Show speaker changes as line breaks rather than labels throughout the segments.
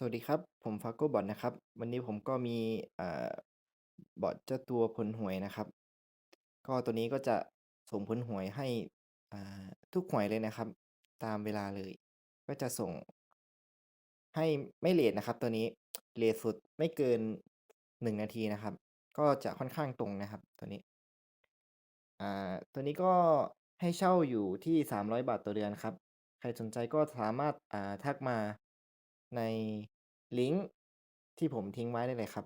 สวัสดีครับ ผม Fago Bot นะครับ วันนี้ผมก็มีอ่าบอตเจ้าตัวผลหวยนะครับ ก็ตัวนี้ก็จะส่งผลหวยให้อ่าทุกหวยเลยนะครับ ตามเวลาเลย ก็จะส่งให้ไม่เลตนะครับ ตัวนี้เลตสุดไม่เกิน1นาทีนะครับ ก็จะค่อนข้างตรงนะครับ ตัวนี้อ่าตัวนี้ก็ให้เช่าอยู่ที่300บาทต่อเดือนครับ ใครสนใจก็สามารถอ่าทักมา ในลิงก์ที่ผมทิ้งไว้ได้เลยครับ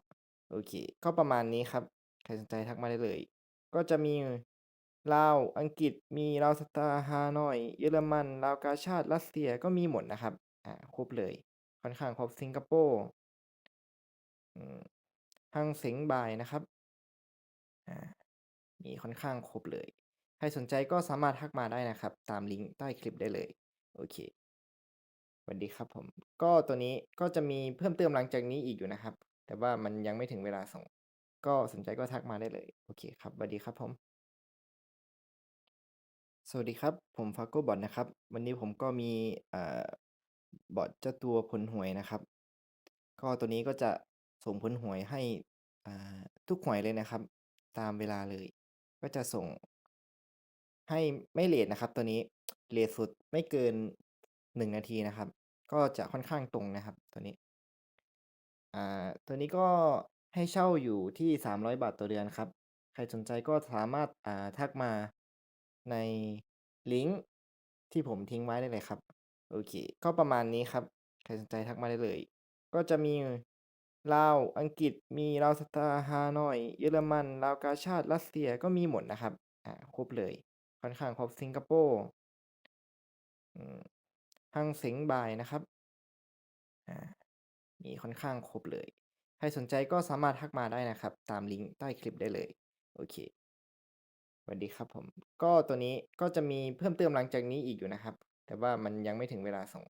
โอเค ก็ประมาณนี้ครับ ใครสนใจทักมาได้เลย ก็จะมีลาวอังกฤษมีลาวสตาร์ฮานอย เยอรมันลาวกาชาดรัสเซียก็มีหมดนะครับ อ่าครบเลย ค่อนข้างครบสิงคโปร์อืมฮังเส็งบายนะครับอ่ามีค่อนข้างครบเลย ใครสนใจก็สามารถทักมาได้นะครับ ตามลิงก์ใต้คลิปได้เลย โอเค วัสดีครับผม ก็ตัวนี้ก็จะมีเพิ่มเติมหลังจากนี้อีกอยู่นะครับ แต่ว่ามันยังไม่ถึงเวลาส่ง ก็สนใจก็ทักมาได้เลย โอเคครับสวัสดีครับผม สวัสดีครับ ผม Fago Bot นะครับ วันนี้ผมก็มีอ่าบอตเจ้าตัวผลหวยนะครับ ก็ตัวนี้ก็จะส่งผลหวยให้อ่าทุกหวยเลยนะครับ ตามเวลาเลย ก็จะส่งให้ไม่เลตนะครับ ตัวนี้เลตสุดไม่เกิน1นาทีนะครับ ก็จะค่อนข้างตรงนะครับตัวนี้ อ่า ตัวนี้ก็ให้เช่าอยู่ที่ 300 บาทต่อเดือนครับ ใครสนใจก็สามารถอ่าทักมาในลิงก์ที่ผมทิ้งไว้ได้เลยครับ โอเค ก็ประมาณนี้ครับ ใครสนใจทักมาได้เลย ก็จะมีลาวอังกฤษมีลาวสตาร์ฮานอย เยอรมันลาวกาชาดรัสเซียก็มีหมดนะครับ อ่าครบเลย ค่อนข้างครบสิงคโปร์ ฮังเส็งบายนะครับอ่ามีค่อนข้างครบเลย ใครสนใจก็สามารถทักมาได้นะครับ ตามลิงก์ใต้คลิปได้เลย โอเคสวัสดีครับผม ก็ตัวนี้ก็จะมีเพิ่มเติมหลังจากนี้อีกอยู่นะครับ แต่ว่ามันยังไม่ถึงเวลาส่ง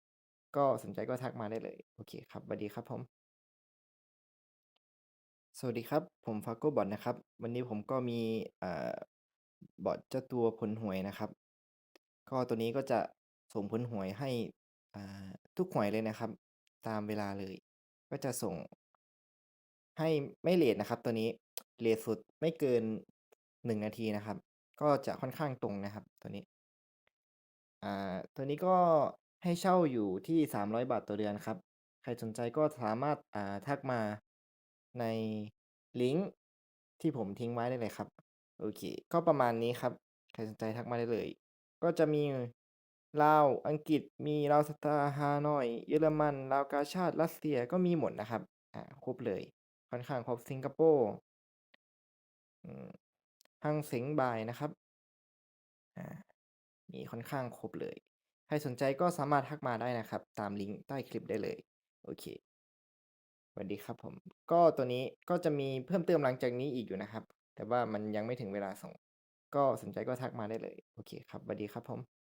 ก็สนใจก็ทักมาได้เลย โอเคครับสวัสดีครับผม สวัสดีครับ ผม Fago Bot นะครับ วันนี้ผมก็มีอ่าบอตเจ้าตัวผลหวยนะครับ ก็ตัวนี้ก็จะ ส่งผลหวยให้อ่าทุกหวยเลยนะครับ ตามเวลาเลย ก็จะส่งให้ไม่เลตนะครับ ตัวนี้เลตสุดไม่เกิน1นาทีนะครับ ก็จะค่อนข้างตรงนะครับ ตัวนี้อ่าตัวนี้ก็ให้เช่าอยู่ที่ 300 บาทต่อเดือนครับ ใครสนใจก็สามารถอ่าทักมาในลิงก์ที่ผมทิ้งไว้ได้เลยครับ โอเค ก็ประมาณนี้ครับ ใครสนใจทักมาได้เลย ก็จะมี ลาว อังกฤษ มีลาวสตาร์ฮานอย เยอรมัน ลาวกาชาดรัสเซียก็มีหมดนะครับ อ่า ครบเลย ค่อนข้างครบสิงคโปร์อืมฮังเส็งบายนะครับ อ่า มีค่อนข้างครบเลย ใครสนใจก็สามารถทักมาได้นะครับ ตามลิงก์ใต้คลิปได้เลย โอเคสวัสดีครับผม ก็ตัวนี้ก็จะมีเพิ่มเติมหลังจากนี้อีกอยู่นะครับ แต่ว่ามันยังไม่ถึงเวลาส่ง ก็สนใจก็ทักมาได้เลย โอเคครับสวัสดีครับผม